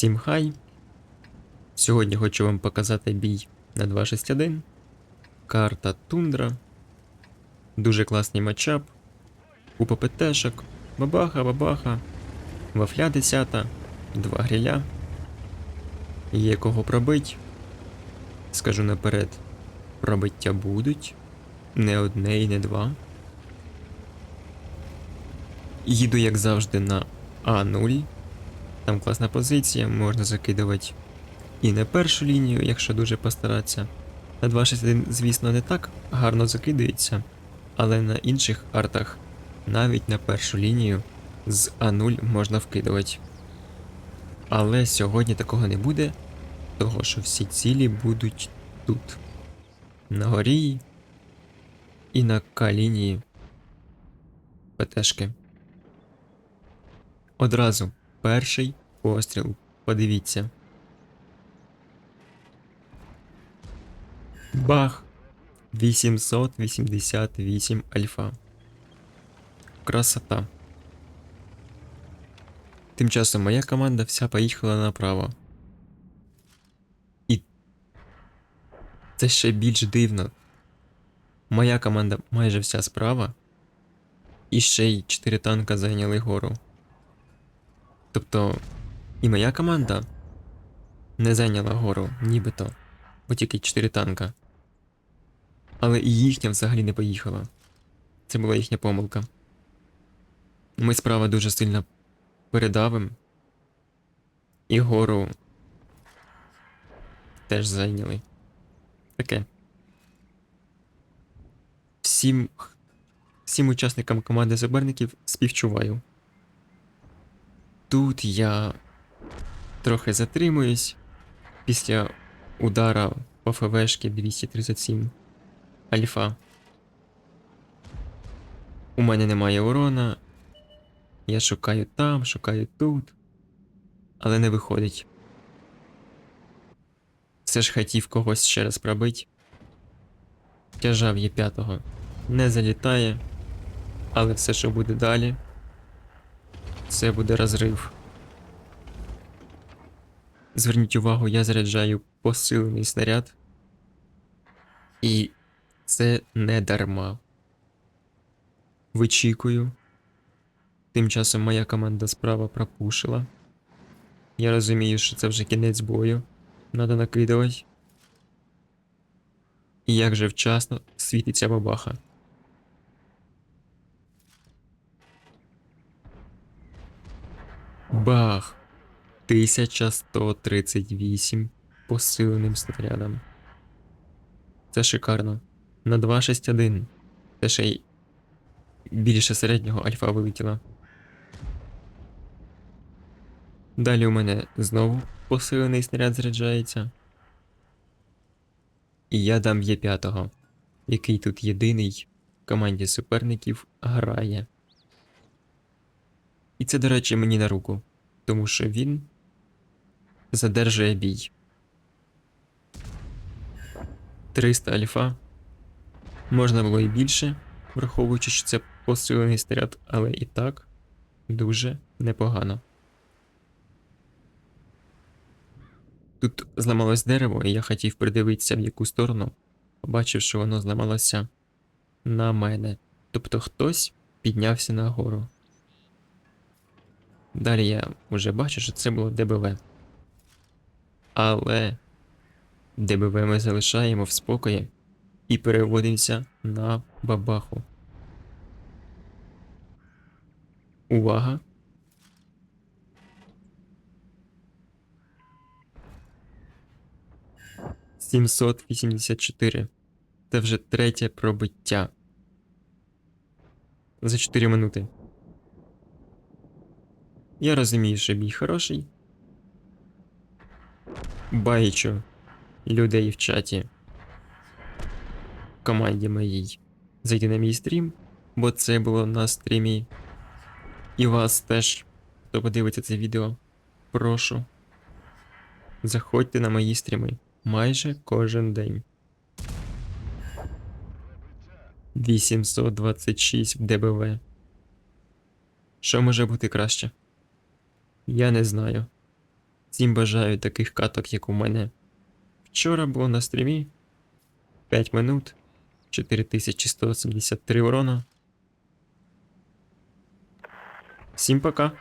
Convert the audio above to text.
Всім хай! Сьогодні хочу вам показати бій на 261. Карта Тундра. Дуже класний матчап. Купа ПТшок. Бабаха, бабаха. Вафля 10, два гриля. Є кого пробить. Скажу наперед, пробиття будуть. Не одне і не два. Їду, як завжди, на А0. Там класна позиція, можна закидувати і на першу лінію, якщо дуже постаратися. На 261, звісно, не так гарно закидується, але на інших артах навіть на першу лінію з А0 можна вкидувати. Але сьогодні такого не буде, того що всі цілі будуть тут. На горі і на К-лінії ПТшки. Одразу перший постріл. Подивіться. Бах! 888 альфа. Красота. Тим часом моя команда вся поїхала направо. І це ще більш дивно. Моя команда майже вся справа. І ще й 4 танка зайняли гору. Тобто, і моя команда не зайняла гору, нібито, бо тільки 4 танка. Але і їхня взагалі не поїхала. Це була їхня помилка. Ми справа дуже сильно передавим. І гору теж зайняли. Таке. Всім, всім учасникам команди суперників співчуваю. Тут я трохи затримуюсь після удара по ФВшки 237 Альфа. У мене немає урона. Я шукаю там, шукаю тут. Але не виходить. Все ж хотів когось ще раз пробить. Тяжав є п'ятого. Не залітає. Але все, що буде далі, це буде розрив. Зверніть увагу, я заряджаю посилений снаряд. І це не дарма. Вичікую. Тим часом моя команда справа пропушила. Я розумію, що це вже кінець бою. Надо накидувати. І як же вчасно світиться бабаха. Бах! 1138 посиленим снарядом. Це шикарно. На 261. Це ще й більше середнього альфа вилетіла. Далі у мене знову посилений снаряд заряджається. І я дам є п'ятого, який тут єдиний в команді суперників грає. І це, до речі, мені на руку, тому що він задержує бій. 300 альфа. Можна було і більше, враховуючи, що це посилений снаряд, але і так дуже непогано. Тут зламалось дерево, і я хотів придивитися в яку сторону, побачив, що воно зламалося на мене. Тобто хтось піднявся нагору. Далі я вже бачу, що це було ДБВ. Але ДБВ ми залишаємо в спокої і переводимося на бабаху. Увага! Сімсот вісімдесят чотири. Це вже третє пробиття. За 4 минути. Я розумію, що бій хороший. Баючу людей в чаті команді моїй зайти на мій стрім, бо це було на стрімі. І вас теж, хто подивиться це відео, прошу. Заходьте на мої стріми майже кожен день. 826 в ДБВ. Що може бути краще? Я не знаю. Всім бажаю таких каток, як у мене. Вчора було на стрімі 5 минут, 4173 урона. Всім пока.